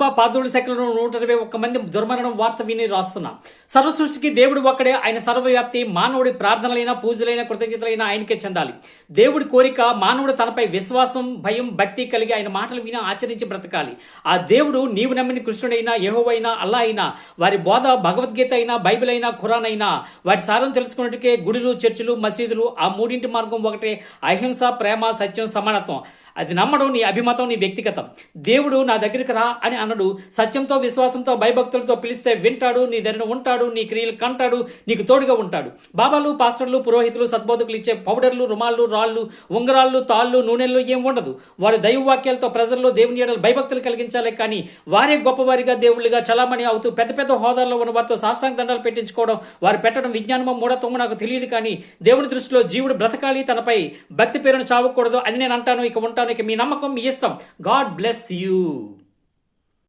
సాయిబాబా పాదోళ శాఖలో నూట ఇరవై ఒక్క మంది దుర్మరణం వార్త విని రాస్తున్నా. సర్వసృష్టికి దేవుడు ఒక్కడే. ఆయన సర్వవ్యాప్తి మానవుడి ప్రార్థనలైన పూజలైన కృతజ్ఞతలైన ఆయనకే చెందాలి. దేవుడి కోరిక మానవుడు తనపై విశ్వాసం భయం భక్తి కలిగి ఆయన మాటలు విని ఆచరించి బ్రతకాలి. ఆ దేవుడు నీవు నమ్మిన కృష్ణుడైనా యహోవైనా అల్లా అయినా వారి బోధ భగవద్గీత అయినా బైబిల్ అయినా ఖురాన్ అయినా వాటి సారం తెలుసుకున్నట్టుకే గుడులు చర్చిలు మసీదులు ఆ మూడింటి మార్గం ఒకటే. అహింస ప్రేమ సత్యం సమానత్వం. అది నమ్మడం నీ అభిమతం నీ వ్యక్తిగతం. దేవుడు నా దగ్గరికి రా అని అన్నడు. సత్యంతో విశ్వాసంతో భయభక్తులతో పిలిస్తే వింటాడు నీ దగ్గర ఉంటాడు నీ క్రియలు కంటాడు నీకు తోడుగా ఉంటాడు. బాబాలు పాస్టర్లు పురోహితులు సద్బోధకులు ఇచ్చే పౌడర్లు రుమాళ్ళు రాళ్ళు ఉంగరాళ్ళు తాళ్ళు నూనెలు ఏం ఉండదు. వారి దైవ వాక్యాలతో ప్రజల్లో దేవుని ఏడలు భయభక్తులు కలిగించాలి కానీ వారే గొప్పవారిగా దేవుళ్ళుగా చలామణి అవుతూ పెద్ద పెద్ద హోదాల్లో ఉన్న వారితో సాష్టాంగ దండాలు పెట్టించుకోవడం వారు పెట్టడం విజ్ఞానమో మూఢత్వమో నాకు తెలియదు కానీ దేవుని దృష్టిలో జీవుడు బ్రతకాలి తనపై భక్తి పేరును చావకూడదు అని నేను అంటాను. ఇక ఉంటాను. ఇక మీ నమ్మకం మీ ఇష్టం. God bless you.